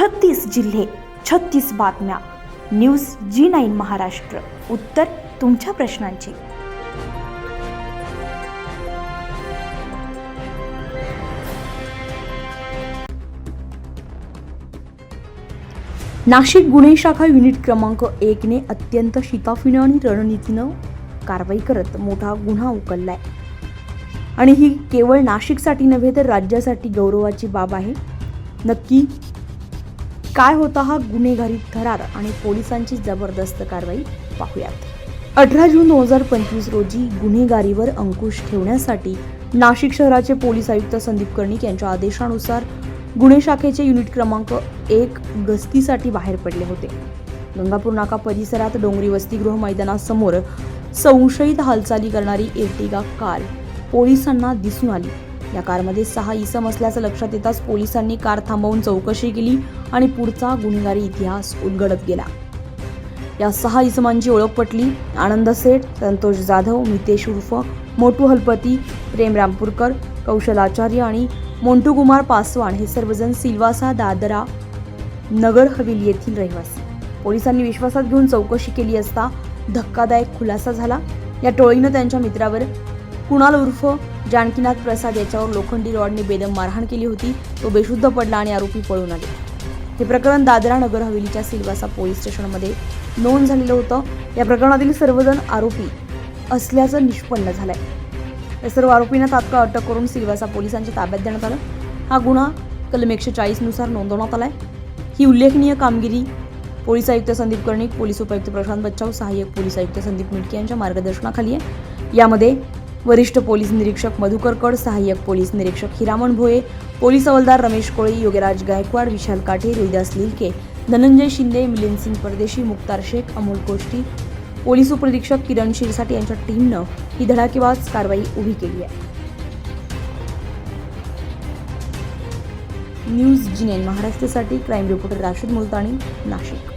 छत्तीस जिल्हे छत्तीस बातम्या. News G nine Maharashtra. उत्तर तुमच्या प्रश्नांची. नाशिक गुन्हे शाखा युनिट क्रमांक एकने अत्यंत शिताफीनं आणि रणनीतीनं कारवाई करत मोठा गुन्हा उकललाय. आणि ही केवळ नाशिकसाठी नव्हे तर राज्यासाठी गौरवाची बाब आहे. नक्की काय होता हा गुन्हेगारी थरार आणि पोलिसांची जबरदस्त कारवाई पाहूयात. अठरा जून दोन हजार पंचवीस रोजी गुन्हेगारीवर अंकुश ठेवण्यासाठी नाशिक शहराचे पोलीस आयुक्त संदीप कर्णिक यांच्या आदेशानुसार गुन्हे शाखेचे युनिट क्रमांक एक गस्तीसाठी बाहेर पडले होते. गंगापूर नाका परिसरात डोंगरी वसतिगृह मैदानासमोर संशयित हालचाली करणारी एर्टिगा कार पोलिसांना दिसून आली. या कारमध्ये सहा इसम असल्याचं लक्षात येताच पोलिसांनी कार थांबवून चौकशी केली आणि पुढचा गुन्हेगारी इतिहास उलगडत गेला. या सहा इसमांची ओळख पटली. आनंद सेठ संतोष जाधव मितेश उर्फ मोटू हलपती प्रेम रामपूरकर कौशल आचार्य आणि मोंटू कुमार पासवान हे सर्वजण सिल्वासा दादरा नगर हवेली येथील रहिवासी. पोलिसांनी विश्वासात घेऊन चौकशी केली असता धक्कादायक खुलासा झाला. या टोळीनं त्यांच्या मित्रावर कुणाल उर्फ जानकीनाथ प्रसाद याच्यावर लोखंडी रॉडने बेदम मारहाण केली होती. तो बेशुद्ध पडला आणि आरोपी पळून आले. हे प्रकरण दादरा नगर हवेलीच्या सिलवासा पोलीस स्टेशनमध्ये नोंद झालेलं होतं. या प्रकरणातील सर्वजण आरोपी असल्याचं निष्पन्न झालंय. या सर्व आरोपींना तात्काळ अटक करून सिलवासा पोलिसांच्या ताब्यात देण्यात आलं. हा गुन्हा कलम एकशे चाळीसनुसार नोंदवण्यात आलाय. ही उल्लेखनीय कामगिरी पोलीस आयुक्त संदीप कर्णिक पोलीस उपायुक्त प्रशांत बच्चाव सहाय्यक पोलीस आयुक्त संदीप मिटके यांच्या मार्गदर्शनाखाली आहे. यामध्ये वरिष्ठ पोलीस निरीक्षक मधुकर कड सहाय्यक पोलीस निरीक्षक हिरामण भोये पोलीस हवालदार रमेश कोळी योगराज गायकवाड विशाल काठे रोहिदास लिलके धनंजय शिंदे मिलिंद सिंग परदेशी मुक्तार शेख अमोल कोष्टी पोलीस उपनिरीक्षक किरण शिरसाट यांच्या टीमनं ही धडाकेबाज कारवाई उभी केली आहे. न्यूज जिनेन महाराष्ट्रासाठी क्राईम रिपोर्टर राशीद मुलतानी नाशिक.